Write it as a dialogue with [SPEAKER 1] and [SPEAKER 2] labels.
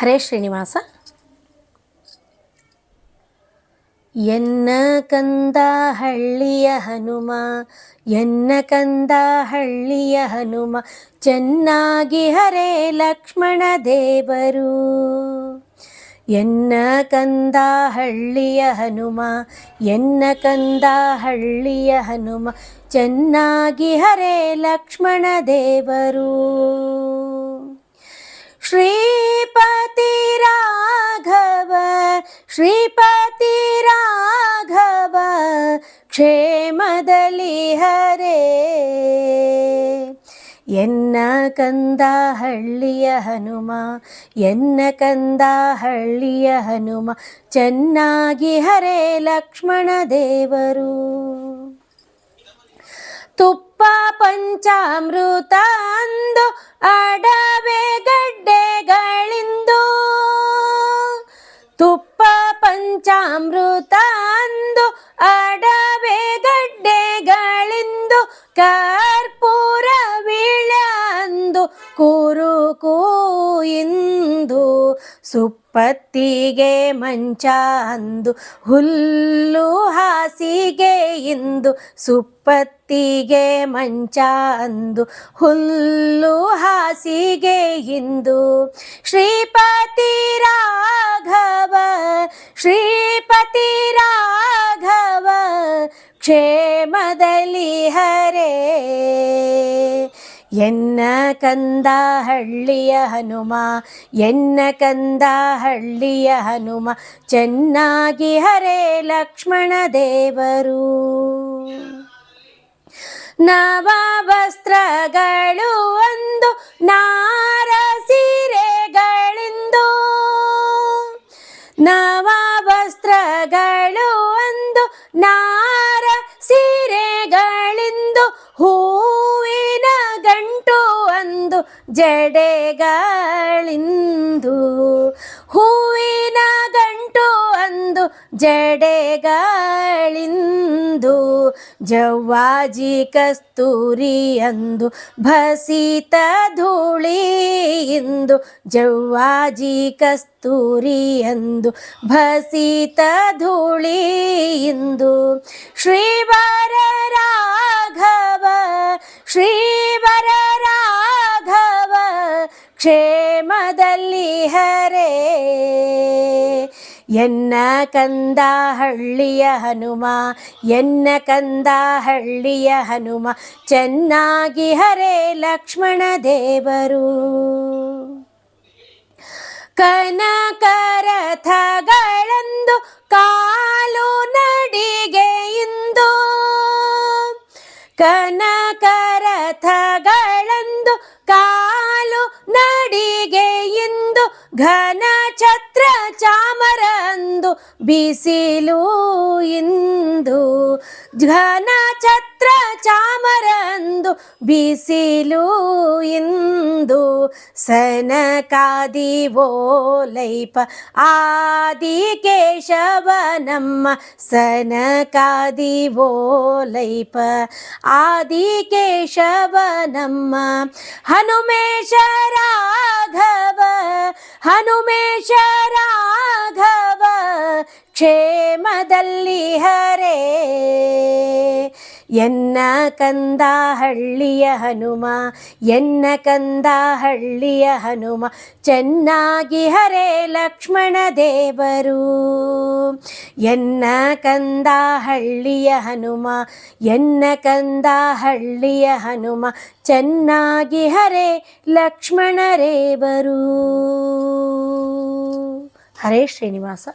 [SPEAKER 1] ಹರೇ ಶ್ರೀನಿವಾಸ. ಎನ್ನ ಕಂದ ಹಳ್ಳಿಯ ಹನುಮ, ಎನ್ನ ಕಂದ ಹಳ್ಳಿಯ ಹನುಮ, ಚೆನ್ನಾಗಿ ಹರೇ ಲಕ್ಷ್ಮಣ ದೇವರು. ಎನ್ನ ಕಂದ ಹಳ್ಳಿಯ ಹನುಮ, ಎನ್ನ ಕಂದ ಹಳ್ಳಿಯ ಹನುಮ, ಚೆನ್ನಾಗಿ ಹರೇ ಲಕ್ಷ್ಮಣ ದೇವರು. ಶ್ರೀಪತಿ ರಾಘವ ಶ್ರೀಪತಿ ರಾಘವ, ಕ್ಷೇಮದಲ್ಲಿ ಹರೇ. ಎನ್ನ ಕಂದ ಹಳ್ಳಿಯ ಹನುಮ, ಎನ್ನ ಕಂದ ಹಳ್ಳಿಯ ಹನುಮ, ಚೆನ್ನಾಗಿ ಹರೇ ಲಕ್ಷ್ಮಣ ದೇವರು. ತುಪ್ಪ ಪಂಚಾಮೃತ ಅಂದು ಅಡವೆ ಗಡ್ಡೆಗಳಿಂದು ಪಂಚಾಮೃತ ಅಂದು ಅಡವೆ ಗಡ್ಡೆಗಳಿಂದು ಕರ್ಪೂರ ಅಂದು ಕುರುಕು ಇಂದು ಸುಪ್ಪತ್ತಿಗೆ ಮಂಚ ಅಂದು ಹುಲ್ಲು ಹಾಸಿಗೆ ಇಂದು ಸುಪ್ಪತ್ತಿಗೆ ಮಂಚ ಅಂದು ಹುಲ್ಲು ಹಾಸಿಗೆ ಇಂದು ಶ್ರೀಪತಿ ರಾಘವ ಶ್ರೀಪತಿ ರಾಘವ ಕ್ಷೇಮದಲ್ಲಿ ಹರೇ. ಎನ್ನ ಕಂದ ಹಳ್ಳಿಯ ಹನುಮ, ಎನ್ನ ಕಂದ ಹಳ್ಳಿಯ ಹನುಮ, ಚೆನ್ನಾಗಿ ಹರೇ ಲಕ್ಷ್ಮಣ ದೇವರು. ನವ ವಸ್ತ್ರಗಳು ಒಂದು ನಾರ ಸೀರೆಗಳಿಂದು. ನವ ವಸ್ತ್ರಗಳು ಒಂದು ನಾರ ಸೀರೆಗಳಿಂದು ಹೂವಿನ ಗಂಟು ಅಂದು ಜಡೆಗಳಿಂದು. ಹೂವಿನ ಗಂಟು ಅಂದು ಜಡೆಗಳಿಂದು. ಜವ್ವಾಜಿ ಕಸ್ತೂರಿ ಅಂದು ಭಸಿತ ಧೂಳಿ ಇಂದು ಜವ್ವಾಜಿ ಕಸ್ತೂರಿ ಅಂದು ಭಸಿತ ಧೂಳಿ ಇಂದು. ಶ್ರೀವರ ರಾಘವ ಶ್ರೀವರ ರಾಘವ, ಕ್ಷೇಮದಲ್ಲಿ ಹರೇ ಎನ್ನ ಕಂದ ಹಳ್ಳಿಯ ಹನುಮ, ಎನ್ನ ಕಂದ ಹಳ್ಳಿಯ ಹನುಮ, ಚೆನ್ನಾಗಿ ಹರೇ ಲಕ್ಷ್ಮಣ ದೇವರು. ಕನಕರಥಗಳಂದು ಕಾಲು ನಡಿಗೆ ಇಂದು. ಕನಕರಥಗಳಂದು ನಡಿಗೆಯಿಂದು ಘನ ಛತ್ರ ಚಾಮರಂದು ಬಿಸಿಲು ಇಂದು ಘನ ಛತ್ರ ಚಾಮರಂದು ಬಿಸಿಲು ಇಂದು ಸನಕಾದಿ ಓಲೈಪ ಆದಿ ಕೇಶವ ನಮ್ಮ ಸನಕಾದಿ ಓಲೈಪ ಆದಿ ಕೇಶವ ನಮ್ಮ ಹನುಮೇಶ ರಾಘವ ಹನುಮೇಶ ರಾಘವ ಕ್ಷೇಮದಲ್ಲಿ ಹರೇ ಎನ್ನ ಕಂದ ಹಳ್ಳಿಯ ಹನುಮ, ಎನ್ನ ಕಂದ ಹಳ್ಳಿಯ ಹನುಮ, ಚೆನ್ನಾಗಿ ಹರೇ ಲಕ್ಷ್ಮಣ ದೇವರು. ಎನ್ನ ಕಂದ ಹಳ್ಳಿಯ ಹನುಮ, ಎನ್ನ ಕಂದ ಹಳ್ಳಿಯ ಹನುಮ, ಚೆನ್ನಾಗಿ ಹರೇ ಲಕ್ಷ್ಮಣ ರೇವರು ಹರೇ ಶ್ರೀನಿವಾಸ.